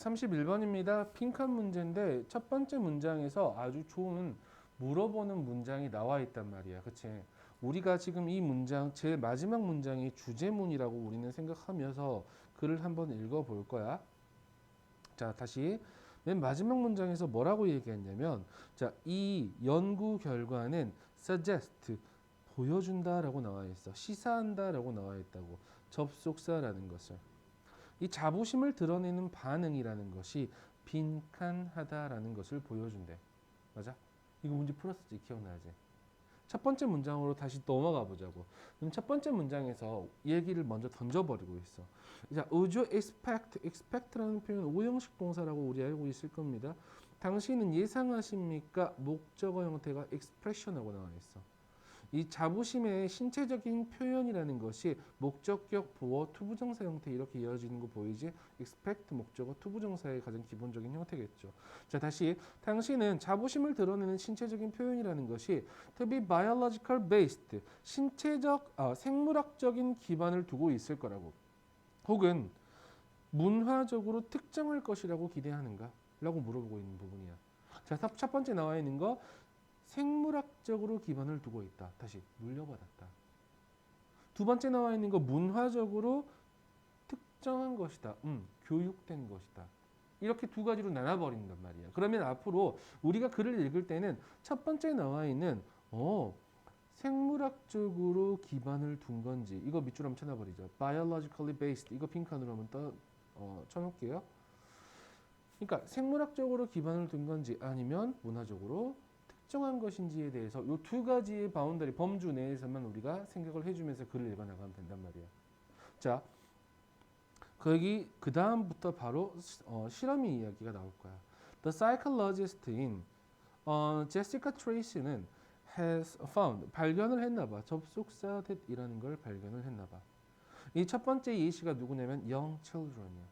31번입니다. 핑크한 문제인데 첫 번째 문장에서 아주 좋은 물어보는 문장이 나와 있단 말이야. 그치? 우리가 지금 이 문장, 제일 마지막 문장이 주제문이라고 우리는 생각하면서 글을 한번 읽어볼 거야. 자, 다시. 맨 마지막 문장에서 뭐라고 얘기했냐면, 자, 이 연구 결과는 suggest, 보여준다라고 나와 있어. 시사한다라고 나와 있다고. 접속사라는 것을. 이 자부심을 드러내는 반응이라는 것이 빈칸하다라는 것을 보여준대. 맞아? 이거 문제 풀었었지 기억나지? 첫 번째 문장으로 다시 넘어가 보자고. 그럼 첫 번째 문장에서 얘기를 먼저 던져버리고 있어. 자, would you expect, expect라는 표현 오형식 동사라고 우리 알고 있을 겁니다. 당신은 예상하십니까? 목적어 형태가 expression하고 나와 있어. 이 자부심의 신체적인 표현이라는 것이 목적격 보어 투부정사 형태 이렇게 이어지는 거 보이지? expect 목적어 투부정사의 가장 기본적인 형태겠죠. 자 다시 당신은 자부심을 드러내는 신체적인 표현이라는 것이 to be biological based 신체적 아, 생물학적인 기반을 두고 있을 거라고 혹은 문화적으로 특정할 것이라고 기대하는가? 라고 물어보고 있는 부분이야. 자, 첫- 첫 번째 나와 있는 거 생물학적으로 기반을 두고 있다. 다시 물려받았다. 두 번째 나와 있는 거 문화적으로 특정한 것이다. 음, 교육된 것이다. 이렇게 두 가지로 나눠버린단 말이야. 그러면 앞으로 우리가 글을 읽을 때는 첫 번째 나와 있는 어 생물학적으로 기반을 둔 건지 이거 밑줄 한번 쳐놔버리죠. biologically based 이거 핑크으로 한번 떠 어, 쳐놓을게요. 그러니까 생물학적으로 기반을 둔 건지 아니면 문화적으로 특정한 것인지에 대해서 이 두 가지의 바운더리 범주 내에서만 우리가 생각을 해주면서 글을 읽어 나가면 된단 말이야. 자, 거기 그 다음부터 바로 어, 실험의 이야기가 나올 거야. The psychologist in 어, Jessica Tracy는 has found 발견을 했나봐. 접속사 that이라는 걸 발견을 했나봐. 이 첫 번째 예시가 누구냐면 young children이야.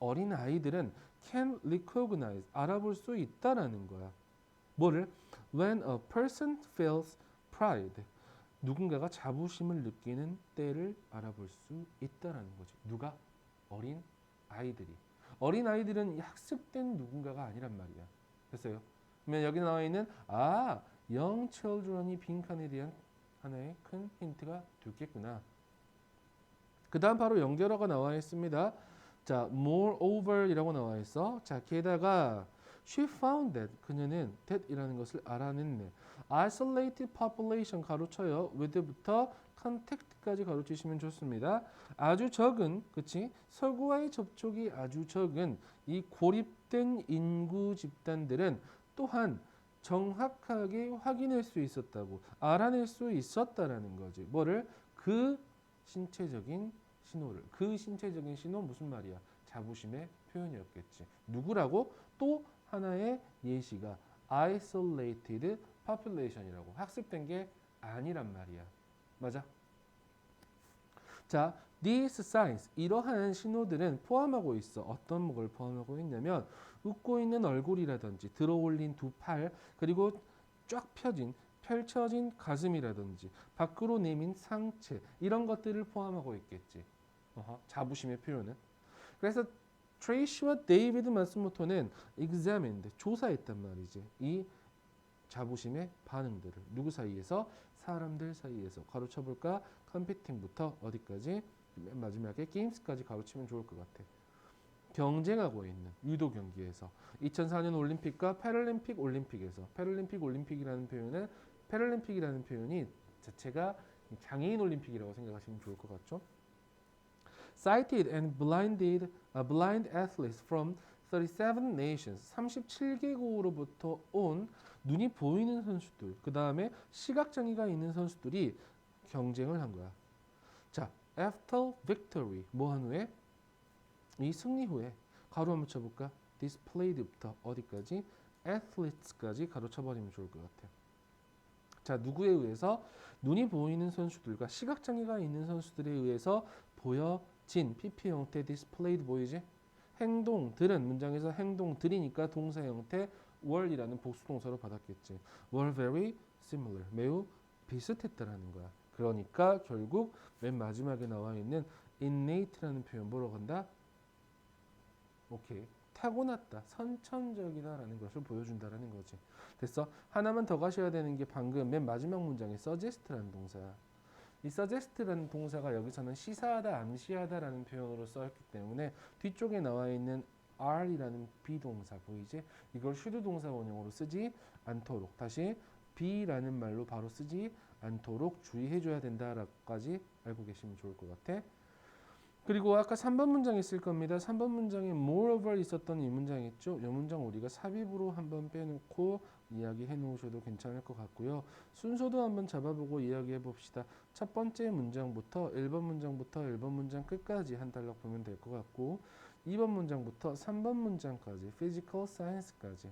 어린 아이들은 can recognize 알아볼 수 있다라는 거야. 뭐를? When a person feels pride 누군가가 자부심을 느끼는 때를 알아볼 수 있다라는 거지. 누가? 어린 아이들이. 어린 아이들은 이 학습된 누군가가 아니란 말이야. 됐어요? 그러면 여기 나와 있는 아, young children이 빈칸에 대한 하나의 큰 힌트가 되겠구나. 그 다음 바로 연결어가 나와 있습니다. 자, moreover이라고 나와 있어. 자, 게다가 she found that 그녀는 that이라는 것을 알아냈네. isolated population 가로쳐요. with부터 contact까지 가로치시면 좋습니다. 아주 적은, 그치? 서구와의 접촉이 아주 적은 이 고립된 인구 집단들은 또한 정확하게 확인할 수 있었다고 알아낼 수 있었다라는 거지. 뭐를 그 신체적인 신호를 그 신체적인 신호 무슨 말이야? 자부심의 표현이었겠지. 누구라고? 또 하나의 예시가 isolated population이라고 학습된 게 아니란 말이야. 맞아? 자, these signs 이러한 신호들은 포함하고 있어. 어떤 걸 포함하고 있냐면 웃고 있는 얼굴이라든지 들어올린 두 팔 그리고 쫙 펴진 펼쳐진 가슴이라든지 밖으로 내민 상체 이런 것들을 포함하고 있겠지. 어허, 자부심의 표현은. 그래서 트레이시와 데이비드 마스모토는 examined 조사했단 말이지. 이 자부심의 반응들을 누구 사이에서 사람들 사이에서 가로쳐 볼까? 컴피팅부터 어디까지 맨 마지막에 게임스까지 가로치면 좋을 것 같아. 경쟁하고 있는 유도 경기에서 2004년 올림픽과 패럴림픽 올림픽에서 패럴림픽 올림픽이라는 표현은 패럴림픽이라는 표현이 자체가 장애인 올림픽이라고 생각하시면 좋을 것 같죠? Cited and blinded uh, blind athletes from 37 nations 37개국으로부터 온 눈이 보이는 선수들 그 다음에 시각 장애가 있는 선수들이 경쟁을 한 거야. 자, after victory 뭐 한 후에 이 승리 후에 가로 한번 쳐볼까? displayed부터 어디까지? athletes까지 가로 쳐버리면 좋을 것 같아요. 자, 누구에 의해서 눈이 보이는 선수들과 시각 장애가 있는 선수들에 의해서 보여 진 PP 형태 displayed 보이지? 행동들은 문장에서 행동들이니까 동사 형태 were이라는 복수 동사로 받았겠지. were very similar 매우 비슷했다라는 거야. 그러니까 결국 맨 마지막에 나와 있는 innate라는 표현 뭐로 간다? 오케이. 타고났다. 선천적이다라는 것을 보여준다라는 거지. 됐어? 하나만 더 가셔야 되는 게 방금 맨 마지막 문장에 suggest라는 동사. 이 suggest라는 동사가 여기서는 시사하다, 암시하다라는 표현으로 써있기 때문에 뒤쪽에 나와 있는 are이라는 비동사 보이지? 이걸 should 동사 원형으로 쓰지 않도록 다시 be라는 말로 바로 쓰지 않도록 주의해줘야 된다라고까지 알고 계시면 좋을 것 같아. 그리고 아까 3번 문장 있을 겁니다. 3번 문장에 moreover 있었던 이 문장 있죠? 이 문장 우리가 삽입으로 한번 빼놓고 이야기해 놓으셔도 괜찮을 것 같고요. 순서도 한번 잡아보고 이야기해 봅시다. 첫 번째 문장부터 1번 문장부터 1번 문장 끝까지 한 달락 보면 될 것 같고 2번 문장부터 3번 문장까지 physical science까지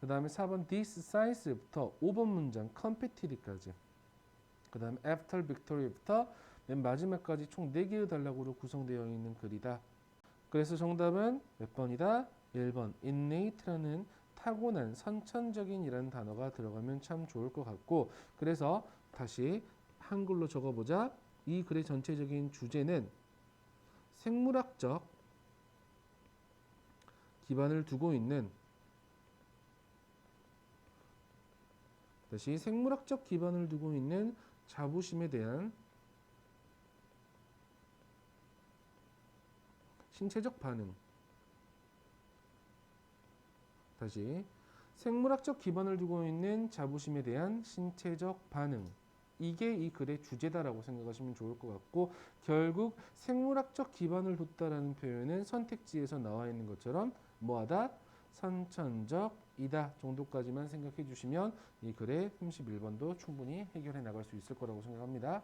그 다음에 4번 this science부터 5번 문장 competitive까지 그 다음에 after victory부터 맨 마지막까지 총 4개의 단락으로 구성되어 있는 글이다. 그래서 정답은 몇 번이다? 1번 innate라는 타고난 선천적인이라는 단어가 들어가면 참 좋을 것 같고 그래서 다시 한글로 적어보자. 이 글의 전체적인 주제는 생물학적 기반을 두고 있는 다시 생물학적 기반을 두고 있는 자부심에 대한 신체적 반응. 다시 생물학적 기반을 두고 있는 자부심에 대한 신체적 반응. 이게 이 글의 주제다라고 생각하시면 좋을 것 같고 결국 생물학적 기반을 뒀다라는 표현은 선택지에서 나와 있는 것처럼 뭐하다? 선천적이다 정도까지만 생각해 주시면 이 글의 31번도 충분히 해결해 나갈 수 있을 거라고 생각합니다.